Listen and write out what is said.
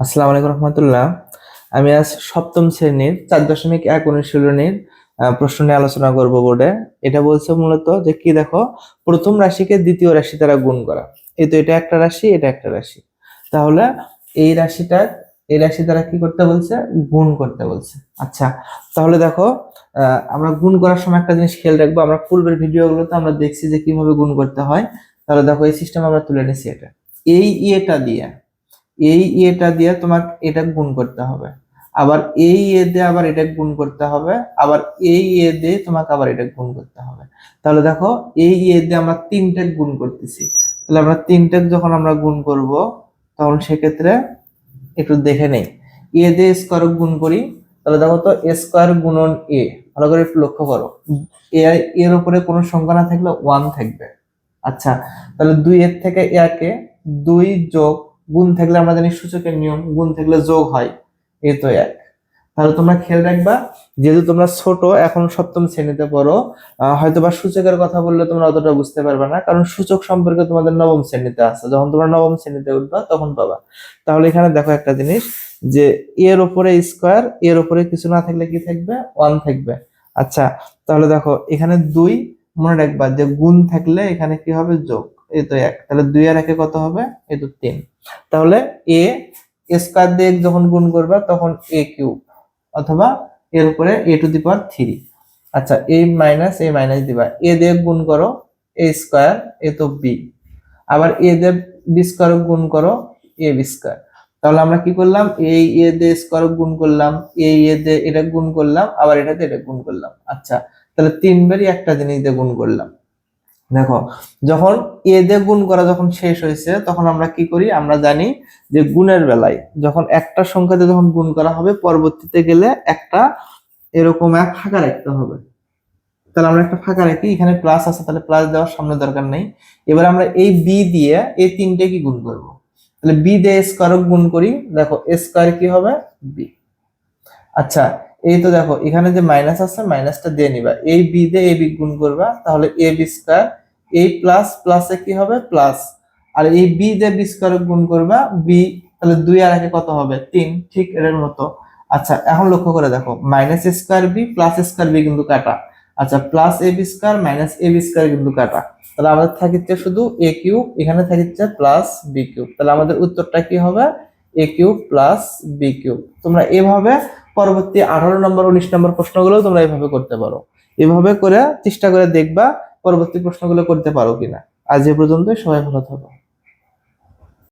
আসসালামু আলাইকুম রহমতুল্লাহ। আমি আজ সপ্তম শ্রেণির, চার দশমিক এক অনুশীলনীর প্রশ্ন নিয়ে আলোচনা করব বোর্ডে। এটা বলছে মূলত যে, কি দেখো, প্রথম রাশিকে দ্বিতীয় রাশি দ্বারা গুণ করা। এই তো এটা একটা রাশি, এটা একটা রাশি। তাহলে এই রাশিটা, এই রাশি দ্বারা কি করতে বলছে? গুণ করতে বলছে। আচ্ছা তাহলে দেখো আমরা গুণ করার সময় একটা জিনিস খেয়াল রাখব। আমরা পূর্বের ভিডিওগুলোতে আমরা দেখছি যে কীভাবে গুণ করতে হয়। তাহলে দেখো, এই সিস্টেম আমরা তুলে নিছি এটা। এই ইয়েটা দিয়ে এই ইয়েটা দিয়ে তোমাকে এটা গুণ করতে হবে। আবার এই ইয়ে দিয়ে আবার এটা গুণ করতে হবে, আবার এই ইয়ে দিয়ে তোমাকে আবার এটা গুণ করতে হবে। তাহলে দেখো, এই ইয়ে দিয়ে আমরা তিনটে গুণ করতেছি। তাহলে আমরা তিনটে যখন আমরা গুণ করব, তখন সেক্ষেত্রে একটু দেখে নেই। এ দিয়ে স্কোয়ার গুণ করি, তাহলে দেখো তো স্কোয়ার গুণন এ, ভালো করে একটু লক্ষ্য করো। এ, এর উপরে কোনো সংখ্যা না থাকলে ওয়ান থাকবে। আচ্ছা তাহলে দুই এর থেকে একে দুই যোগ গুণ থাকলে আমরা জানি সূচকের নিয়ম গুণ থাকলে যোগ হয়। এ তো এক। তাহলে তোমরা খেয়াল রাখবা যেহেতু তোমরা ছোট এখন সপ্তম শ্রেণীতে পড়ো আহ, হয়তোবা সূচকের কথা বললে তোমরা অতটা বুঝতে পারবে না কারণ সূচক সম্পর্কে তোমাদের নবম শ্রেণীতে আছে। যখন তোমরা নবম শ্রেণীতে উঠবা তখন পাবা। তাহলে এখানে দেখো একটা জিনিস যে এর উপরে স্কোয়ার এর উপরে কিছু না থাকলে কি থাকবে? ওয়ান থাকবে। আচ্ছা তাহলে দেখো এখানে দুই মনে রাখবা যে গুণ থাকলে এখানে কি হবে? যোগ। এই তো এক, তাহলে দুই আর একে কত হবে? এই তো তিন। তাহলে এ স্কোয়ার দিয়ে যখন গুণ করবা, তখন এ কিউব অথবা এর উপরে এ টু দি পাওয়ার থ্রি আচ্ছা এ মাইনাস এ মাইনাস দিবা। এ দিয়ে গুণ করো এ স্কোয়ার এ তো বি আবার এ দিয়ে বি স্কোয়ার গুণ করো এ বি স্কোয়ার তাহলে আমরা কি করলাম? এই এ দিয়ে স্কোয়ার গুণ করলাম, এই এ দিয়ে এটা গুণ করলাম, আবার এটাতে এটা গুণ করলাম। আচ্ছা তাহলে তিনবারই একটা জিনিস দিয়ে গুণ করলাম। দেখো, যখন এ দিয়ে গুণ করা যখন শেষ হয়েছে, তখন আমরা কি করি? আমরা জানি যে গুণের বেলায় যখন একটা সংখ্যাতে যখন গুণ করা হবে, পরবর্তীতে গেলে একটা এরকম এক ফাঁকা রাখতে হবে। তাহলে আমরা একটা ফাঁকা রাখি, এখানে প্লাস আছে, তাহলে প্লাস দেওয়ার সামনে দরকার নেই। এবার আমরা এই বি দিয়ে এই তিনটে কি গুণ করব? তাহলে বি দিয়ে স্কোয়ার গুণ করি। দেখো স্কোয়ার কি হবে? বি আচ্ছা এই তো দেখো, এখানে যে মাইনাস আছে মাইনাসটা দিয়ে নিবা। এই বি দিয়ে এ বি গুণ করবা, তাহলে এ বি স্কোয়ার এই প্লাস প্লাসে কি হবে? প্লাস আর এই বি দিয়ে বি স্কোয়ার গুণ করবা বি তাহলে দুই আর একে কত হবে? তিন, ঠিক এর মতো। আচ্ছা এখন লক্ষ্য করে দেখো minus square B plus square B কিন্তু কাটা। আচ্ছা plus A B square minus A B square কিন্তু কাটা। তাহলে আমাদের থাকিচ্ছে শুধু এ কিউব এখানে থাকিচ্ছে প্লাস বি কিউব তাহলে আমাদের উত্তরটা কি হবে? A cube plus B cube তোমরা এভাবে পরবর্তী আঠারো নম্বর, উনিশ নম্বর প্রশ্নগুলো তোমরা এভাবে করতে পারো। এভাবে করে চেষ্টা করে দেখবা পরবর্তী প্রশ্নগুলো করতে পারো কিনা। আজ এ পর্যন্ত সবাই ভালো থাকো।